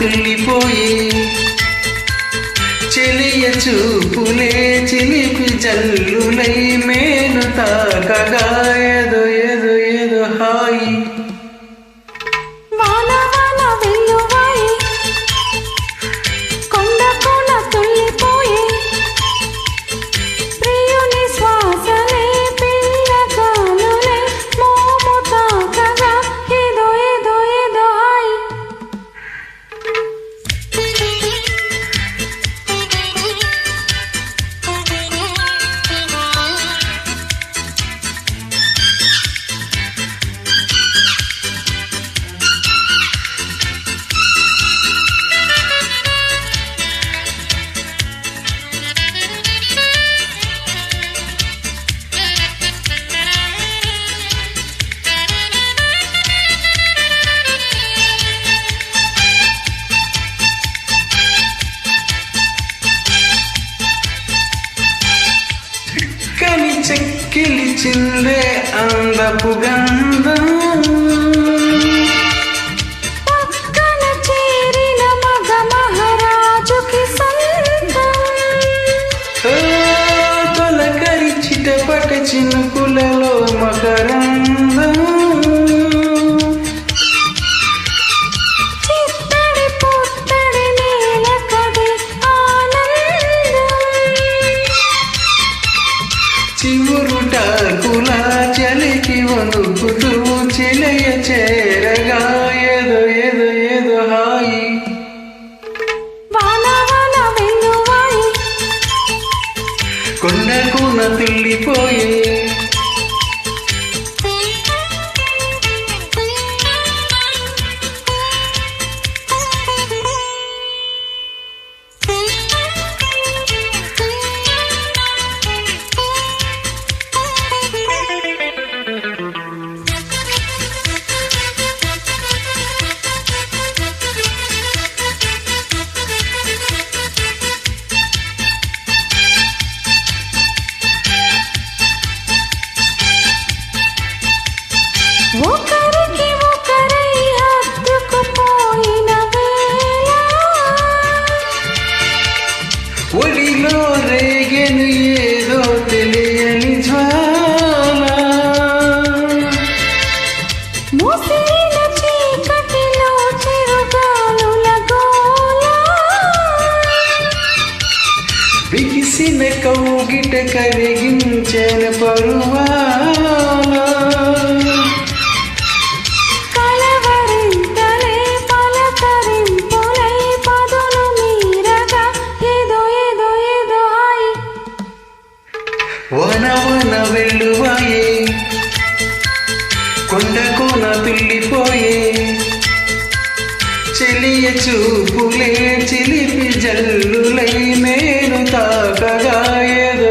కోన చెలియ చూపులే చిలిపి జల్లులై మేను తాకగా చెక్కిలి చిందే అందపు గంధం చిటపట చినుకులలో వణుకుతూ చిలయ చేరగా ఏదో ఏదో ఏదో హాయి. కొండకున తుల్లిపోయే ఒకరికి ఒకరై హత్తుకుపోయిన ఒడిలో రేగెను ఏదో తెలియని జ్వాల. ముసిరిన చీకటిలో చిరుగాలుల గోల బిగిసిన కౌగిట కరిగించిన పరువాల వనవన వెళ్ళువాయే కొండకోన తుల్లిపోయే చెలియ చూపులే చిలిపి జల్లులై నేను తాకగా ఏదో